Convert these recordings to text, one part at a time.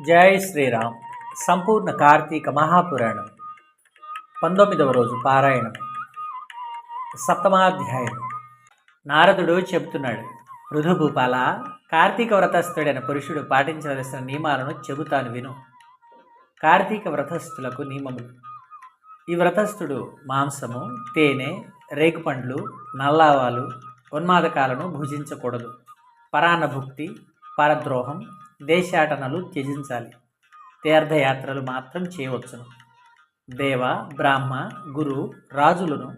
జై శ్రీరామ్. సంపూర్ణ కార్తీక మహాపురాణం. పంతొమ్మిదవ రోజు పారాయణం. సప్తమాధ్యాయం. నారదుడు చెబుతున్నాడు రుధుభూపాల కార్తీక వ్రతస్థుడైన పురుషుడు పాటించవలసిన నియమాలను చెబుతాను విను. కార్తీక వ్రతస్థులకు నియమములు ఈ వ్రతస్థుడు మాంసము తేనె రేగుపండ్లు నల్లావాలు ఉన్మాదకాలను భుజించకూడదు. పరాన్నభుక్తి పరద్రోహం దేశాటనలు త్యజించాలి. తీర్థయాత్రలు మాత్రం చేయవచ్చును. దేవ బ్రాహ్మ గురు రాజులను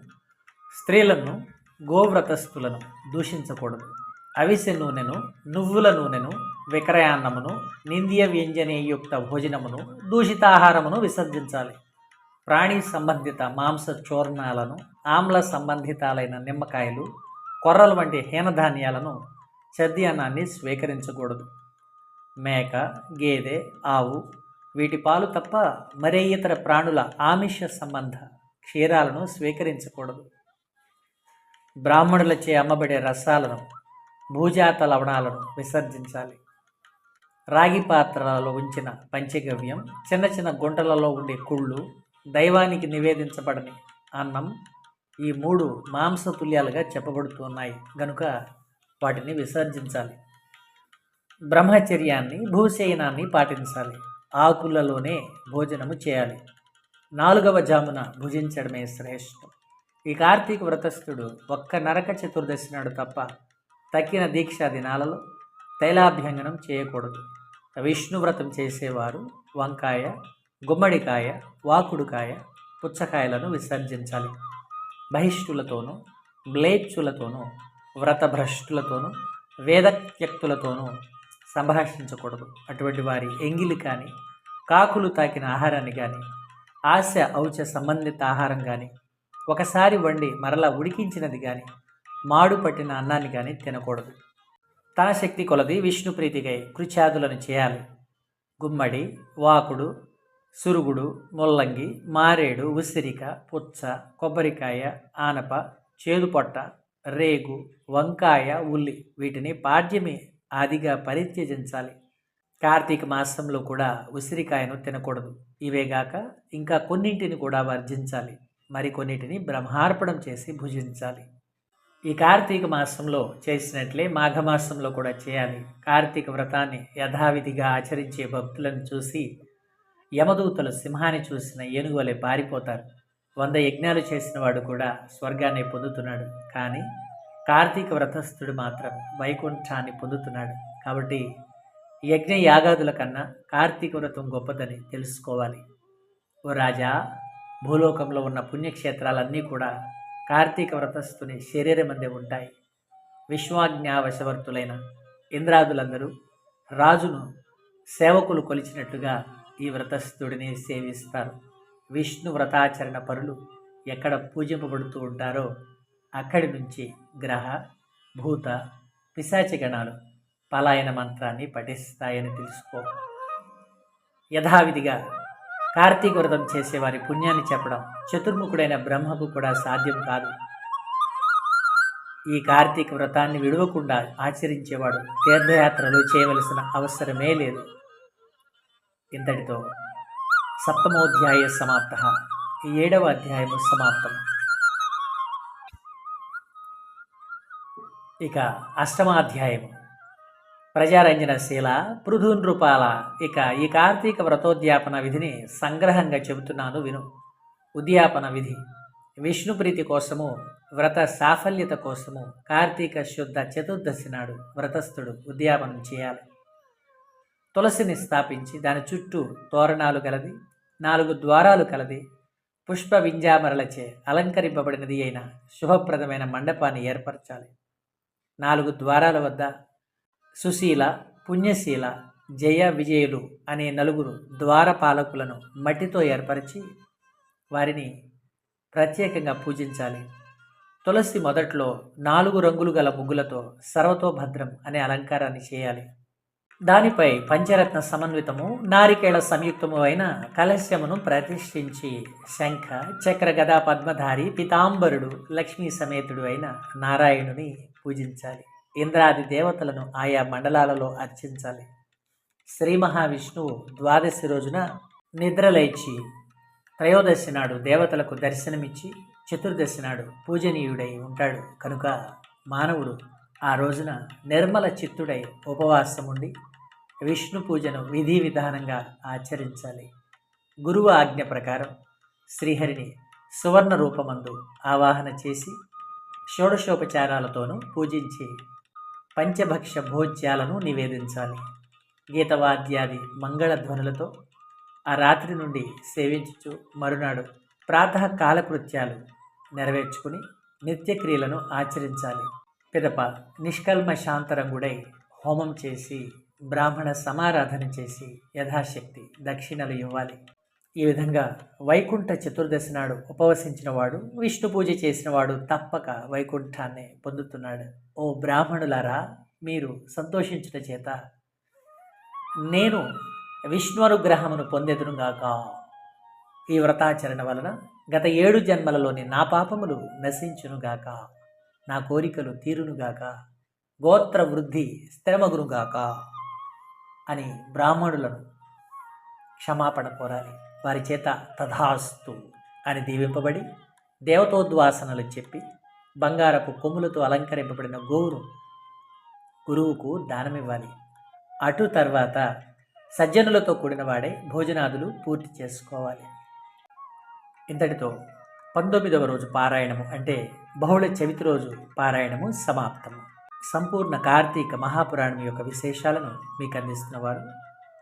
స్త్రీలను గోవ్రతస్థులను దూషించకూడదు. అవిసె నూనెను నువ్వుల నూనెను విక్రయాన్నమును నింద్య వ్యంజనీయుక్త భోజనమును దూషితాహారమును విసర్జించాలి. ప్రాణి సంబంధిత మాంస చూర్ణాలను ఆమ్ల సంబంధితాలైన నిమ్మకాయలు కొర్రలు వంటి హీనధాన్యాలను చద్యాన్నాన్ని స్వీకరించకూడదు. మేక గేదె ఆవు వీటి పాలు తప్ప మరే ఇతర ప్రాణుల ఆమిష సంబంధ క్షీరాలను స్వీకరించకూడదు. బ్రాహ్మణులచే అమ్మబడే రసాలను భూజాత లవణాలను విసర్జించాలి. రాగి పాత్రలలో ఉంచిన పంచగవ్యం చిన్న చిన్న గుంటలలో ఉండే కుళ్ళు దైవానికి నివేదించబడని అన్నం ఈ మూడు మాంసతుల్యాలుగా చెప్పబడుతున్నాయి. గనుక వాటిని విసర్జించాలి. బ్రహ్మచర్యాన్ని భూశయనాన్ని పాటించాలి. ఆకులలోనే భోజనము చేయాలి. నాలుగవ జామున భుజించడమే శ్రేష్టం. ఈ కార్తీక వ్రతస్థుడు ఒక్క నరక చతుర్దశి నాడు తప్ప తక్కిన దీక్షా దినాలలో తైలాభ్యంగనం చేయకూడదు. విష్ణు వ్రతం చేసేవారు వంకాయ గుమ్మడికాయ వాకుడుకాయ పుచ్చకాయలను విసర్జించాలి. బహిష్టులతోనూ మ్లేచ్చులతోనూ వ్రతభ్రష్టులతోనూ వేదత్యక్తులతోనూ సంభాషించకూడదు. అటువంటి వారి ఎంగిలి కానీ కాకులు తాకిన ఆహారాన్ని కానీ ఆశ ఔచ సంబంధిత ఆహారం కానీ ఒకసారి వండి మరలా ఉడికించినది కానీ మాడు పట్టిన అన్నాన్ని కానీ తినకూడదు. తన శక్తి కొలది విష్ణు ప్రీతికై కృత్యాదులను చేయాలి. గుమ్మడి వాకుడు సురుగుడు ముల్లంగి మారేడు ఉసిరిక పుచ్చ కొబ్బరికాయ ఆనప చేదుపొట్ట రేగు వంకాయ ఉల్లి వీటిని పాడ్యమే ఆదిగా పరిత్యజించాలి. కార్తీక మాసంలో కూడా ఉసిరికాయను తినకూడదు. ఇవేగాక ఇంకా కొన్నింటిని కూడా వర్జించాలి. మరికొన్నిటిని బ్రహ్మార్పణం చేసి భుజించాలి. ఈ కార్తీక మాసంలో చేసినట్లే మాఘమాసంలో కూడా చేయాలి. కార్తీక వ్రతాన్ని యథావిధిగా ఆచరించే భక్తులను చూసి యమదూతలు సింహాన్ని చూసిన ఏనుగులే పారిపోతారు. వంద యజ్ఞాలు చేసిన వాడు కూడా స్వర్గాన్ని పొందుతున్నాడు. కానీ కార్తీక వ్రతస్థుడు మాత్రం వైకుంఠాన్ని పొందుతున్నాడు. కాబట్టి యజ్ఞ యాగాదుల కన్నా కార్తీక వ్రతం గొప్పదని తెలుసుకోవాలి. ఓ రాజా భూలోకంలో ఉన్న పుణ్యక్షేత్రాలన్నీ కూడా కార్తీక వ్రతస్థుని శరీరమందే ఉంటాయి. విశ్వాజ్ఞావశవర్తులైన ఇంద్రాదులందరూ రాజును సేవకులు కొలిచినట్లుగా ఈ వ్రతస్థుడిని సేవిస్తారు. విష్ణు వ్రతాచరణ పరులు ఎక్కడ పూజింపబడుతూ ఉంటారో అక్కడి నుంచి గ్రహ భూత పిశాచగణాలు పలాయన మంత్రాన్ని పఠిస్తాయని తెలుసుకో. యథావిధిగా కార్తీక వ్రతం చేసేవారి పుణ్యాన్ని చెప్పడం చతుర్ముఖుడైన బ్రహ్మకు కూడా సాధ్యం కాదు. ఈ కార్తీక వ్రతాన్ని విడవకుండా ఆచరించేవాడు తీర్థయాత్రలు చేయవలసిన అవసరమే లేదు. ఇంతటితో సప్తమోధ్యాయ సమాప్త. ఈ ఏడవ అధ్యాయము సమాప్తం. ఇక అష్టమాధ్యాయము. ప్రజారంజన శీల పృథునృపాల ఇక ఈ కార్తీక వ్రతోద్యాపన విధిని సంగ్రహంగా చెబుతున్నాను విను. ఉద్యాపన విధి. విష్ణు ప్రీతి కోసము వ్రత సాఫల్యత కోసము కార్తీక శుద్ధ చతుర్దశి నాడు వ్రతస్థుడు ఉద్యాపనం చేయాలి. తులసిని స్థాపించి దాని చుట్టూ తోరణాలు కలది నాలుగు ద్వారాలు కలది పుష్ప వింజామరలచే అలంకరింపబడినది అయిన శుభప్రదమైన మండపాన్ని ఏర్పరచాలి. నాలుగు ద్వారాల వద్ద సుశీల పుణ్యశీల జయ విజయులు అనే నలుగురు ద్వారపాలకులను మట్టితో ఏర్పరిచి వారిని ప్రత్యేకంగా పూజించాలి. తులసి మొదట్లో నాలుగు రంగులు గల ముగ్గులతో సర్వతోభద్రం అనే అలంకారాన్ని చేయాలి. దానిపై పంచరత్న సమన్వితము నారికేళ సంయుక్తము అయిన కలశ్యమును ప్రతిష్ఠించి శంఖ చక్ర గదా పద్మధారి పితాంబరుడు లక్ష్మీ సమేతుడు అయిన నారాయణుని పూజించాలి. ఇంద్రాది దేవతలను ఆయా మండలాలలో అర్చించాలి. శ్రీ మహావిష్ణువు ద్వాదశి రోజున నిద్రలేచి త్రయోదశి నాడు దేవతలకు దర్శనమిచ్చి చతుర్దశి నాడు పూజనీయుడై ఉంటాడు. కనుక మానవుడు ఆ రోజున నిర్మల చిత్తుడై ఉపవాసం ఉండి విష్ణు పూజను విధి విధానంగా ఆచరించాలి. గురువు ఆజ్ఞ ప్రకారం శ్రీహరిని సువర్ణ రూపమందు ఆవాహన చేసి షోడశోపచారాలతోనూ పూజించి పంచభక్ష భోజ్యాలను నివేదించాలి. గీతవాద్యాది మంగళధ్వనులతో ఆ రాత్రి నుండి సేవించుచు మరునాడు ప్రాతः కాలకృత్యాలు నెరవేర్చుకుని నిత్యక్రియలను ఆచరించాలి. పిదప నిష్కల్మ శాంతరంగుడై హోమం చేసి బ్రాహ్మణ సమారాధన చేసి యథాశక్తి దక్షిణలు ఇవ్వాలి. ఈ విధంగా వైకుంఠ చతుర్దశి నాడు ఉపవసించిన వాడు విష్ణు పూజ చేసిన వాడు తప్పక వైకుంఠాన్ని పొందుతున్నాడు. ఓ బ్రాహ్మణులారా మీరు సంతోషించుట చేత నేను విష్ణు అనుగ్రహమును పొందెదురుగాక ఈ వ్రతాచరణ వలన గత ఏడు జన్మలలోని నా పాపములు నశించునుగాక నా కోరికలు తీరునుగాక గోత్ర వృద్ధి స్థిరమగునుగాక అని బ్రాహ్మణులను క్షమాపణ కోరాలి. వారి చేత తథాస్తు అని దీవింపబడి దేవతోద్వాసనలు చెప్పి బంగారపు కొమ్ములతో అలంకరింపబడిన గోవును గురువుకు దానమివ్వాలి. అటు తర్వాత సజ్జనులతో కూడిన వాడే భోజనాదులు పూర్తి చేసుకోవాలి. ఇంతటితో పంతొమ్మిదవ రోజు పారాయణము అంటే బహుళ చవితి రోజు పారాయణము సమాప్తము సంపూర్ణ కార్తీక మహాపురాణం యొక్క విశేషాలను మీకు అందిస్తున్నవారు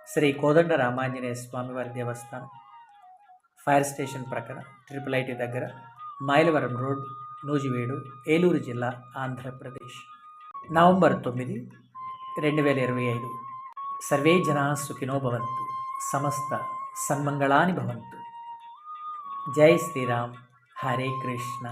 శ్రీ కోదండ రామాంజనేయ స్వామివారి దేవస్థానం ఫైర్ స్టేషన్ ప్రక్కన ట్రిపుల్ ఐటీ దగ్గర మైలవరం రోడ్ నూజివీడు ఏలూరు జిల్లా ఆంధ్రప్రదేశ్ నవంబర్ తొమ్మిది రెండు వేల ఇరవై ఐదు సర్వే జనా సుఖినో భవంతు సమస్త సన్మంగళాని భవంతు జై శ్రీరామ్ హరే కృష్ణ